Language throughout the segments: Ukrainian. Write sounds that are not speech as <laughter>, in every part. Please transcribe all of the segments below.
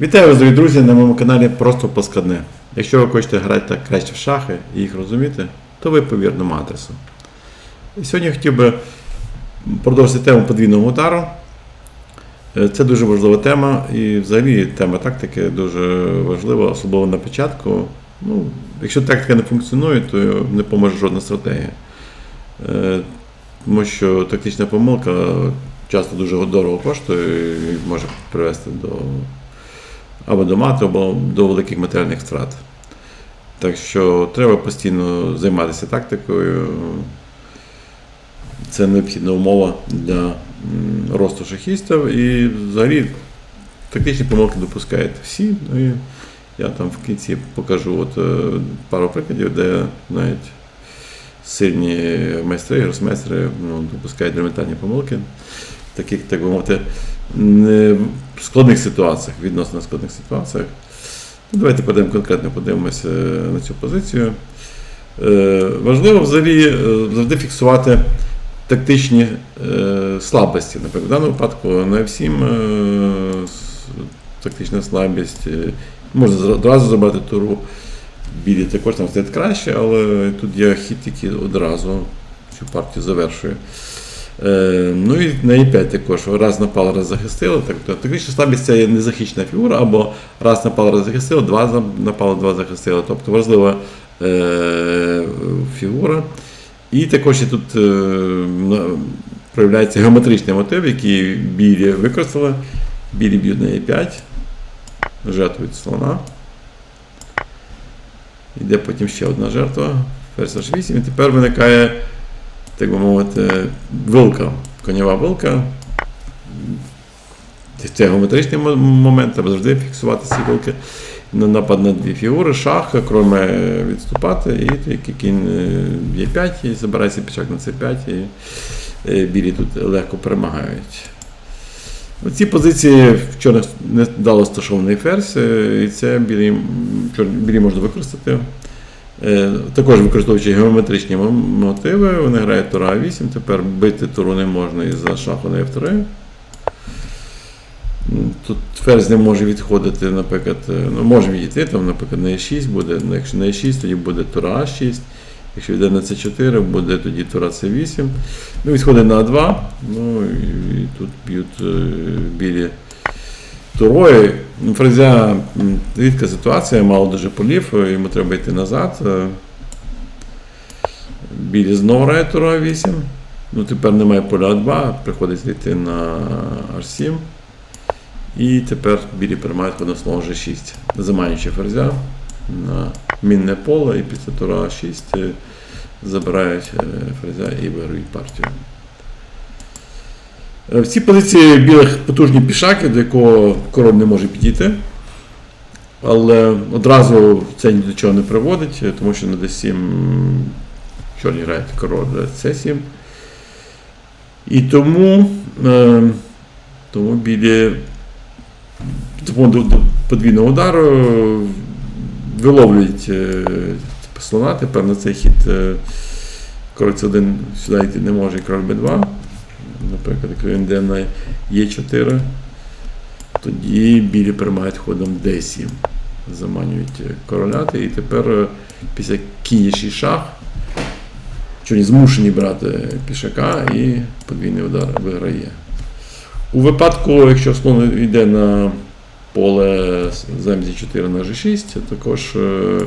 Вітаю вас, дорогі друзі, на моєму каналі Просто Поскладне. Якщо ви хочете грати так краще в шахи і їх розуміти, то ви по вірному адресу. І сьогодні я хотів би продовжити тему подвійного удару. Е, Це дуже важлива тема, і взагалі тема тактики дуже важлива, особливо на початку. Ну, якщо тактика не функціонує, то не поможе жодна стратегія. Е, Тому що тактична помилка часто дуже дорого коштує і може привести до або до мати, або до великих матеріальних втрат. Так що треба постійно займатися тактикою. Це необхідна умова для росту шахістів. І взагалі тактичні помилки допускають всі. Ну, і я там в кінці покажу от, е, пару прикладів, де навіть сильні майстри, гросмейстери ну, допускають елементарні помилки, таких, так би мовити, складних ситуаціях, відносно складних ситуаціях. Ну, Давайте подивимо конкретно подивимося на цю позицію. Е, важливо взагалі е, завжди фіксувати тактичні е, слабості. Наприклад, в даному випадку на F7 е, тактична слабість. е, Можна одразу забрати туру. Білі також там стоять краще, але тут є хід, який одразу цю партію завершує. Е, ну і на E5 також раз напала, раз захистила. Так, тактична слабість це є незахищена фігура, або раз напала, раз захистила, два напала, два захистила. Тобто важлива е, фігура. І також і тут е, проявляється геометричний мотив, який білі використали. Білі б'ють на E5, жертвують слона. Йде потім ще одна жертва, ферзь H8, і тепер виникає, так би мовити, вилка, конєва вилка. Це геометричний момент, треба завжди фіксувати ці вилки. На напад на дві фігури, шах, крім відступати, і тільки кінь е, Е5, і забирається пішак на С5, і е, білі тут легко перемагають. У цій позиції в чорних не вдало сташований ферзь, е, і це білі, білі можна використати. Е, Також використовуючи геометричні мотиви, вони грають тура А8, тепер бити туру не можна із-за шаху на F3. Тут ферзь не може відходити, наприклад, е, ну, може відійти, там, наприклад, на Е6 буде, ну, якщо на Е6, тоді буде тура А6, якщо йде на С4, буде тоді тура С8. Ну, відходить на А2, ну і, тут б'ють е, білі турою. Ну, Фрезя м, рідка ситуація, мало дуже полів, е, йому треба йти назад. е. Білі знову грає тура 8. Ну, тепер немає поля А2, приходиться йти на H7. І тепер білі приймають слон G6, заманюючи ферзя на мінне поле, і після тура 6 е, забирають ферзя і виграють партію. Е, В цій позиції білих потужні пішаки, до якого король не може підійти. Але одразу це ні до чого не приводить, е, тому що на D7 чорні грають король C7. І тому, е, тому білі до, подвійного удару виловлюють типу, слона. Тепер на цей хід король С1 сюди йти не може, і король Б2. Наприклад, якщо він йде на Е4, тоді білі перемагають ходом D7. Заманюють короляти. І тепер е, після кініші шах чорні змушені брати пішака і подвійний удар виграє. У випадку, якщо слон йде на поле замзі 4 на G6, також е,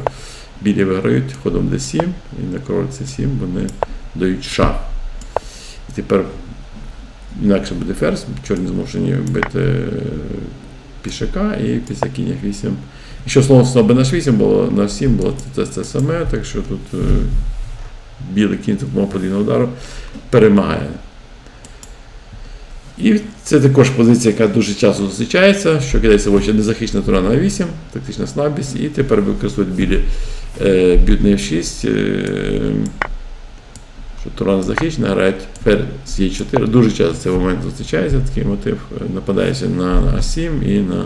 білі виграють ходом D7 і на король C7 вони дають шах. І тепер інакше буде ферзь, чорні змушені бити е, пішака і після кінь 8. Якщо слон слабе на 8 було на 7 було це, це саме, так що тут е, білий кінь такого подвійного удару перемагає. І це також позиція, яка дуже часто зустрічається, що кидається в очі незахищена тура на 8, тактична слабість, і тепер використовують білі е, б'ють на F6, е, тура не захищена, грають ферзь Е4. Дуже часто цей момент зустрічається, такий мотив, е, нападається на, на А7 і на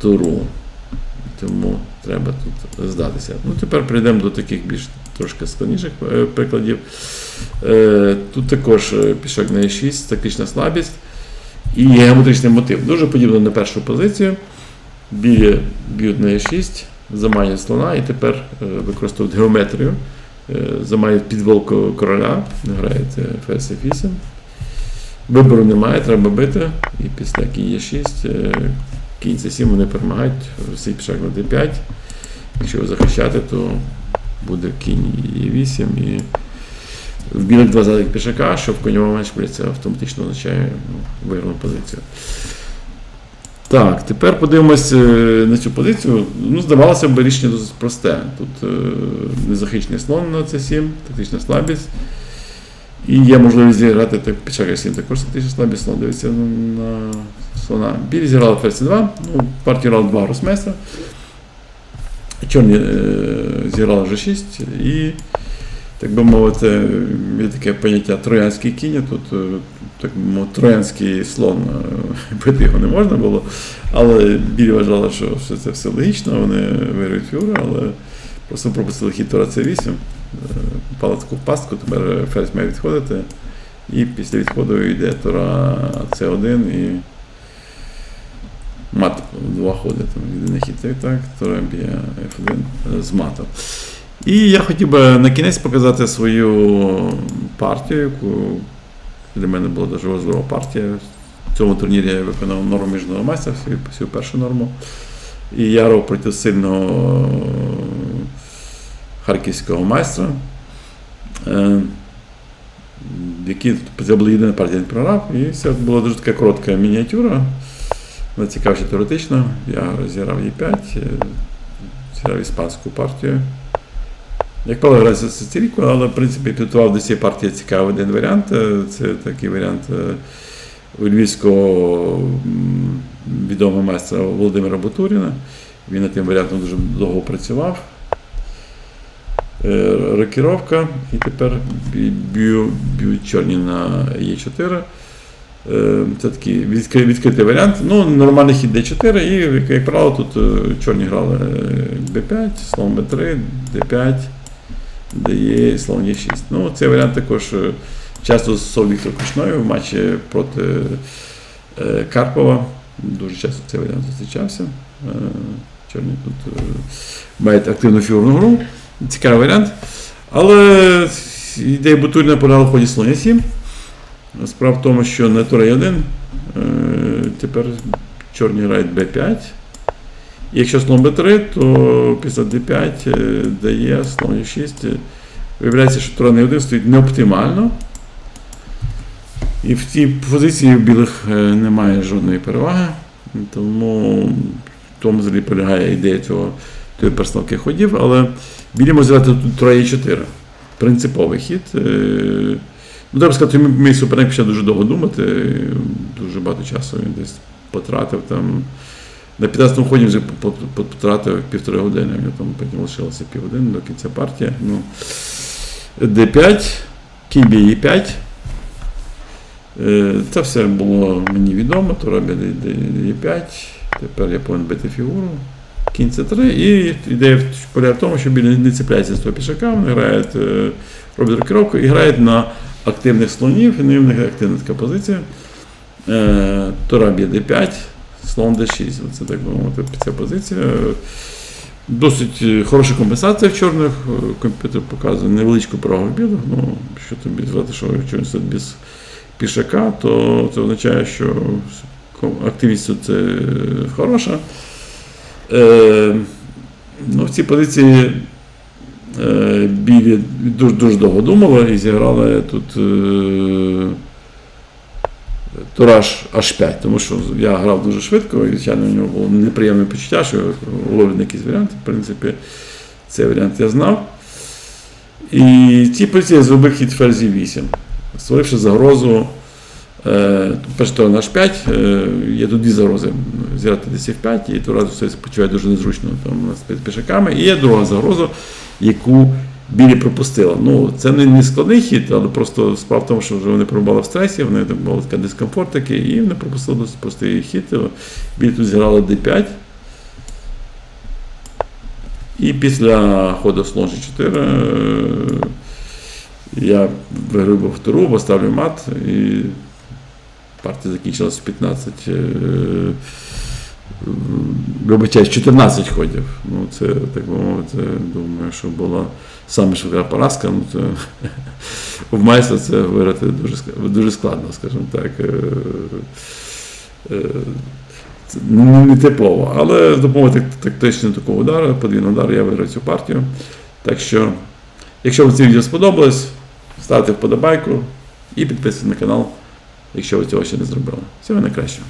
туру. Тому треба тут здатися. Ну, тепер прийдемо до таких більш трошки складніших е, прикладів. Е, Тут також е, пішак на Е6, тактична слабість. і геометричний мотив. Дуже подібно на першу позицію. Б'ють на Е6, заманюють слона і тепер е, використовують геометрію. Е, Заманюють підволку короля, грають е, ферзь F8. Вибору немає, треба бити. І після кінь Е6, е, кінь С7 вони перемагають, всі пішак на D5. Якщо його захищати, то буде кінь Е8 і в білих два задних пішака, що в коньовому матчі це автоматично означає ну, виграну позицію. Так, тепер подивимось е, на цю позицію. Ну, здавалося б, рішення досить просте. Тут е, незахищений слон на c7, тактична слабість. І є можливість зіграти так, пішак Е7 також тактична слабість, слон дивиться на, на слона. Білі зіграли ферзь 2 ну, партію грали два гросмейстера. Чорні е, зіграли вже 6 і, так би мовити, є таке поняття троянський кінь. Тут так троянський слон, е, <laughs> бити його не можна було. Але білі вважали, що все це все логічно, вони виграють фігури, але просто пропустили хід Тора С8, пала таку пастку, тепер ферзь має відходити. І після відходу йде Тора С1 і мат в два ходи. Там єдиний хід так, так, б'є F1 з матом. І я хотів би на кінець показати свою партію, яку для мене була дуже важлива партія. В цьому турнірі я виконав норму міжного майстра, свою першу норму. І я грав проти сильного харківського майстра, е, який це була єдина партія, не програв. І це була дуже така коротка мініатюра. Вона цікавша теоретично. Я зіграв Е5, е, зіграв іспанську партію. Як правило, граю за Сициліку, але в принципі підготував до цієї партії цікавий один варіант. Е, Це такий варіант е, у львівського відомого майстра Володимира Бутуріна. Він над тим варіантом дуже довго працював. Е, Рокіровка, і тепер б'ю, чорні на Е4. Е, Це такий відкритий варіант. Ну, нормальний хід D4, і, як, правило, тут чорні грали е, B5, слон B3, D5, DE, слон E6. Ну, цей варіант також е, часто застосовував Віктор Кушною в матчі проти е, Карпова. Дуже часто цей варіант зустрічався. Е, Чорні тут мають активну фігурну гру. Цікавий варіант. Але ідея Бутуріна подала в ході слон Е7. Справа в тому, що на тура 1 е, тепер чорні грають b5. І якщо слон b3, то після d5 е, дає слон e6. Виявляється, що тура не 1 стоїть не оптимально. І в цій позиції в білих е, немає жодної переваги. Тому в тому взагалі полягає ідея цього тої перестановки ходів, але білі можуть зіграти тут тура e4. Принциповий хід. Е, Ну, треба сказати, мій суперник почав дуже довго думати, дуже багато часу він десь потратив там. На 15-му ході вже по- по- потратив півтори години, у нього там потім лишилося півгодини до кінця партії. Ну, D5, кінь б'є E5. Е, Це все було мені відомо, то робить E5. Тепер я повинен бити фігуру. Кінь С3. І ідея полягає в тому, що білі не цепляється з того пішака, вони грають, е, роблять рокіровку і грають на активних слонів, і в них активна така позиція. Тора б'є D5, слон D6. Це так би мовити, ця позиція. Досить е, хороша компенсація в чорних. Е, Комп'ютер показує невеличку перевагу білих. Ну, що тобі сказати, що якщо він без пішака, то це означає, що активність це хороша. Е, ну, в цій позиції е, білі дуже, дуже довго думали і зіграли тут е, тураж H5, тому що я грав дуже швидко, і, звичайно, у нього було неприємне почуття, що ловлять якісь варіанти. В принципі, цей варіант я знав. І в цій позиції зробив хід ферзі 8, створивши загрозу. Перше на H5, е, є тут дві загрози. Зіграти десь F5, і Тура себе почуває дуже незручно там, з пішаками. І є друга загроза, яку білі пропустила. Ну, Це не, не складний хід, але просто справа в тому, що вже вони перебували в стресі, вони так мали такий дискомфорт такий, і вони пропустили досить простий хід. Білі тут зіграли D5. І після ходу слон G4 я виграю втору, поставлю мат і партія закінчилась 15. Вибачаюсь, 14 ходів. Ну, це, так би мовити, думаю, що була саме швидка поразка. Ну, це, <laughs> в майстра це виграти дуже, дуже складно, скажімо так. Е, е, Це не типово. Але з допомогою так- тактичного такого удару, подвійного удару, я виграв цю партію. Так що, якщо вам це відео сподобалось, ставте вподобайку і підписуйтесь на канал, якщо ви цього ще не зробили. Всього найкращого.